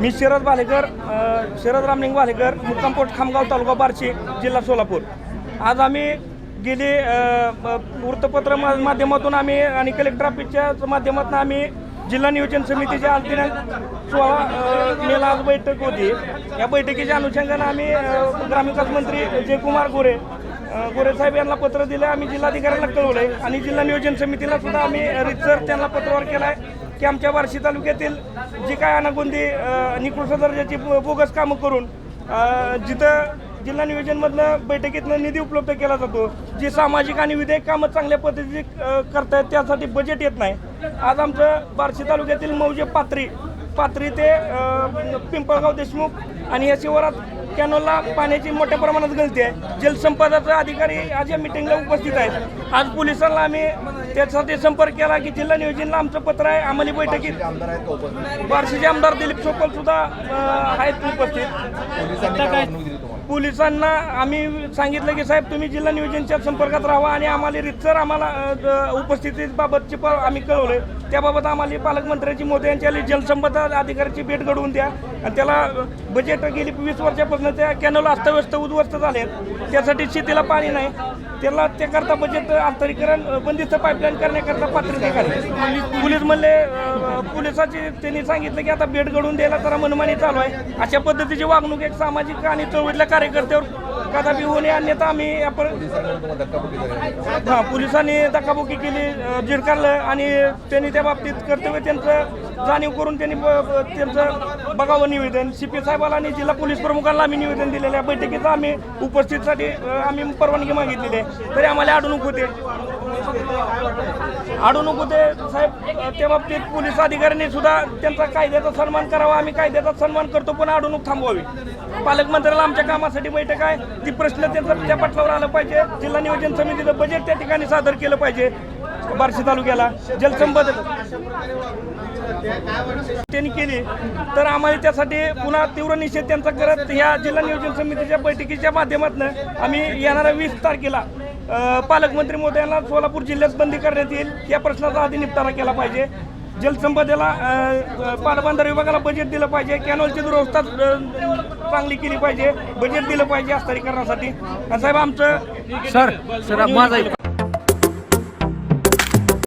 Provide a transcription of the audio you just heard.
मी शरद भालेकर अ, शरद रामलिंग भालेकर मुक्कामपोट खामगाव तालुका बार्शी जिल्हा सोलापूर. आज आम्ही गेली वृत्तपत्र मा- माध्यमातून आम्ही आणि कलेक्टर ऑफिसच्या माध्यमातून आम्ही जिल्हा नियोजन समितीच्या आज दिनांक सोळा मेला आज बैठक होती. या बैठकीच्या अनुषंगानं आम्ही ग्रामविकास मंत्री जयकुमार गोरे गोरे साहेब यांना पत्र दिलं. आम्ही जिल्हाधिकाऱ्यांना कळवलंय आणि जिल्हा नियोजन समितीला सुद्धा आम्ही रितसर त्यांना पत्रावर केला आहे की आमच्या बार्शी तालुक्यातील जी काय अनागोंदी निकृष्ट दर्जाची बोगस कामं करून जिथं जिल्हा नियोजनमधनं बैठकीतनं निधी उपलब्ध केला जातो जी सामाजिक आणि विधेयक कामं चांगल्या पद्धतीची करतायत त्यासाठी बजेट येत नाही. आज आमचं बार्शी तालुक्यातील मौजे पात्री पात्री ते पिंपळगाव देशमुख आणि या शिवारात कॅनोलला पाण्याची मोठ्या प्रमाणात गळती आहे. जलसंपदाचा अधिकारी आज या मिटिंगला उपस्थित आहेत. आज पोलिसांना आम्ही त्यासाठी संपर्क केला की जिल्हा नियोजनला आमचं पत्र आहे. अंमली बैठकीत बार्शीचे आमदार दिलीप सोपल सुद्धा आहेत उपस्थित. पोलिसांना आम्ही सांगितलं की साहेब तुम्ही जिल्हा नियोजनच्या संपर्कात राहा आणि आम्हाला रितसर आम्हाला अ, उपस्थितीबाबतची प आम्ही कळवले त्याबाबत आम्हाला पालकमंत्र्यांची मोदी यांच्या जलसंपदा अधिकाऱ्याची भेट घडवून द्या. आणि त्याला बजेट गेली वीस वर्षापासून त्या कॅनल अस्तव्यस्त उद्ध्वस्त झाले त्यासाठी शेतीला पाणी नाही. त्याला त्याकरता बजेट आंतरीकरण बंदिस्त पाईपलाईन करण्याकरता पात्रते काढली पोलीस म्हणले पोलिसाची त्यांनी सांगितलं की आता भेट घडवून द्यायला जरा मनमानी चालू आहे. अशा पद्धतीची वागणूक एक सामाजिक आणि चळवळीतल्या कार्यकर्त्यावर कदापि होऊ नये अन्यथा आम्ही आपण हां हा पोलिसांनी धक्काबुक्की केली झिडकारलं आणि त्यांनी त्या बाबतीत कर्तव्य त्यांचं जाणीव करून त्यांनी ब- ब- त्यांचं बघावं निवेदन. सी पी साहेबाला आणि जिल्हा पोलीस प्रमुखांना आम्ही निवेदन दिलेलं आहे. बैठकीचं आम्ही उपस्थितीसाठी आम्ही परवानगी मागितलेली आहे. तरी आम्हाला अडवणूक होते अडवणूक होते साहेब. त्या बाबतीत पोलीस अधिकाऱ्यांनी सुद्धा त्यांचा कायद्याचा सन्मान करावा. आम्ही कायद्याचा सन्मान करतो पण अडवणूक थांबवावी. पालकमंत्र्याला आमच्या कामासाठी बैठक आहे. ती प्रश्न त्यांचा त्या पटलावर आलं पाहिजे. जिल्हा नियोजन समितीचं बजेट त्या ठिकाणी सादर केलं पाहिजे. बार्शी तालुक्याला जलसंपदा त्यांनी केली. तर आम्हाला त्यासाठी पुन्हा तीव्र निषेध त्यांचा करत ह्या जिल्हा नियोजन समितीच्या बैठकीच्या माध्यमातून आम्ही येणाऱ्या वीस तारखेला पालकमंत्री मोदयांना सोलापूर जिल्ह्यात बंदी करण्यात येईल या प्रश्नाचा आधी निपटारा केला पाहिजे. जलसंपदेला पाटबंधार विभागाला बजेट दिलं पाहिजे कॅनॉलची दुरवस्था चांगली केली पाहिजे बजेट दिलं पाहिजे अस्तरीकरणासाठी. साहेब आमचं सर सर माझा